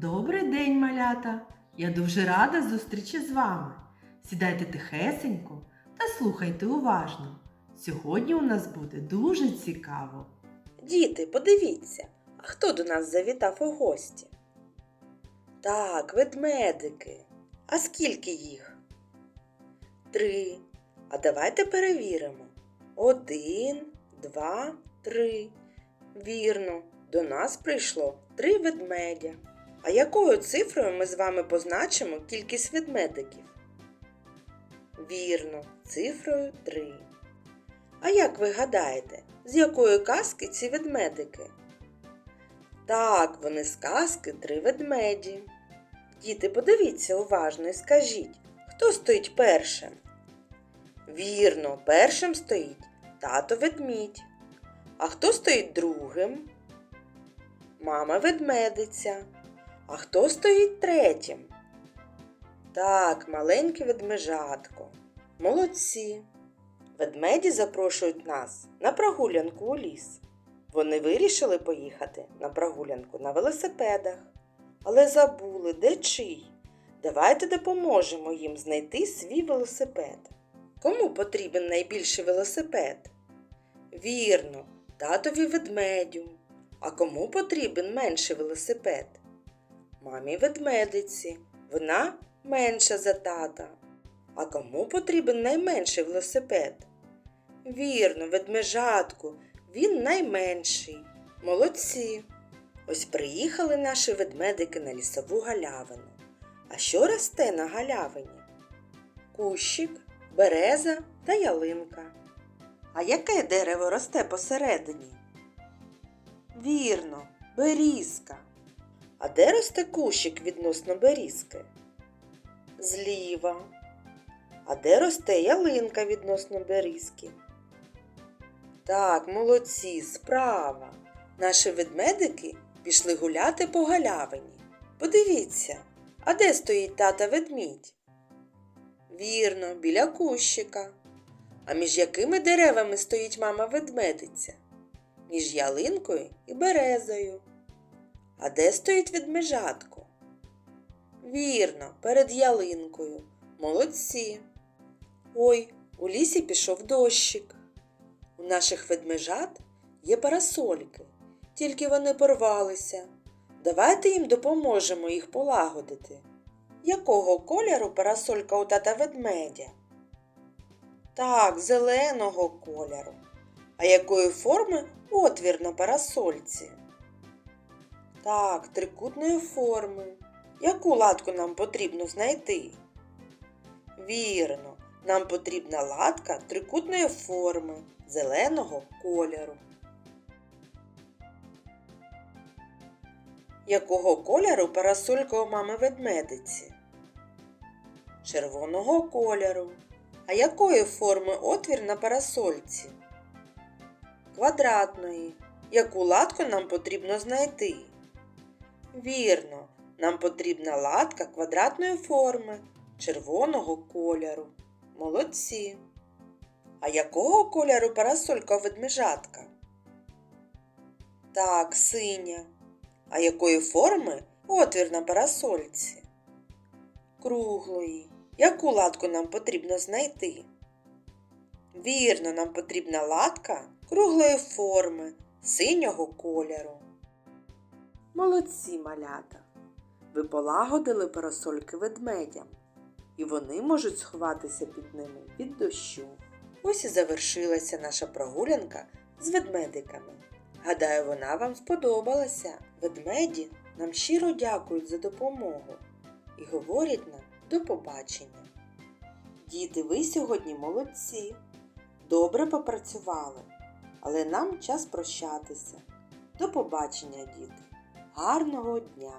Добрий день, малята! Я дуже рада зустрічі з вами. Сідайте тихесенько та слухайте уважно. Сьогодні у нас буде дуже цікаво. Діти, подивіться, а хто до нас завітав у гості? Так, ведмедики. А скільки їх? Три. А давайте перевіримо. Один, два, три. Вірно, до нас прийшло три ведмедя. А якою цифрою ми з вами позначимо кількість ведмедиків? Вірно, цифрою 3. А як ви гадаєте, з якої казки ці ведмедики? Так, вони з казки три ведмеді. Діти, подивіться уважно і скажіть, хто стоїть першим? Вірно, першим стоїть тато ведмідь. А хто стоїть другим? Мама ведмедиця. А хто стоїть третім? Так, маленьке ведмежатко. Молодці. Ведмеді запрошують нас на прогулянку у ліс. Вони вирішили поїхати на прогулянку на велосипедах, але забули, де чий. Давайте допоможемо їм знайти свій велосипед. Кому потрібен найбільший велосипед? Вірно, татові ведмедю. А кому потрібен менший велосипед? Мамі ведмедиці. Вона менша за тата. А кому потрібен найменший велосипед? Вірно, ведмежатку, він найменший. Молодці. Ось приїхали наші ведмедики на лісову галявину. А що росте на галявині? Кущик, береза та ялинка. А яке дерево росте посередині? Вірно, берізка. А де росте кущик відносно берізки? Зліва. А де росте ялинка відносно берізки? Так, молодці, справа. Наші ведмедики пішли гуляти по галявині. Подивіться, а де стоїть тата ведмідь? Вірно, біля кущика. А між якими деревами стоїть мама ведмедиця? Між ялинкою і березою. А де стоїть ведмежатко? Вірно, перед ялинкою. Молодці. Ой, у лісі пішов дощик. У наших ведмежат є парасольки, тільки вони порвалися. Давайте їм допоможемо їх полагодити. Якого кольору парасолька у тата ведмедя? Так, зеленого кольору. А якої форми отвір на парасольці? Так, трикутної форми. Яку латку нам потрібно знайти? Вірно, нам потрібна латка трикутної форми зеленого кольору. Якого кольору парасолька у мами ведмедиці? Червоного кольору. А якої форми отвір на парасольці? Квадратної. Яку латку нам потрібно знайти? Вірно, нам потрібна латка квадратної форми червоного кольору. Молодці. А якого кольору парасолька ведмежатка? Так, синя. А якої форми отвір на парасольці? Круглої. Яку латку нам потрібно знайти? Вірно, нам потрібна латка круглої форми синього кольору. Молодці малята. Ви полагодили парасольки ведмедям, і вони можуть сховатися під ними від дощу. Ось і завершилася наша прогулянка з ведмедиками. Гадаю, вона вам сподобалася. Ведмеді нам щиро дякують за допомогу і говорять нам до побачення. Діти, ви сьогодні молодці, добре попрацювали, але нам час прощатися. До побачення, діти! Гарного дня!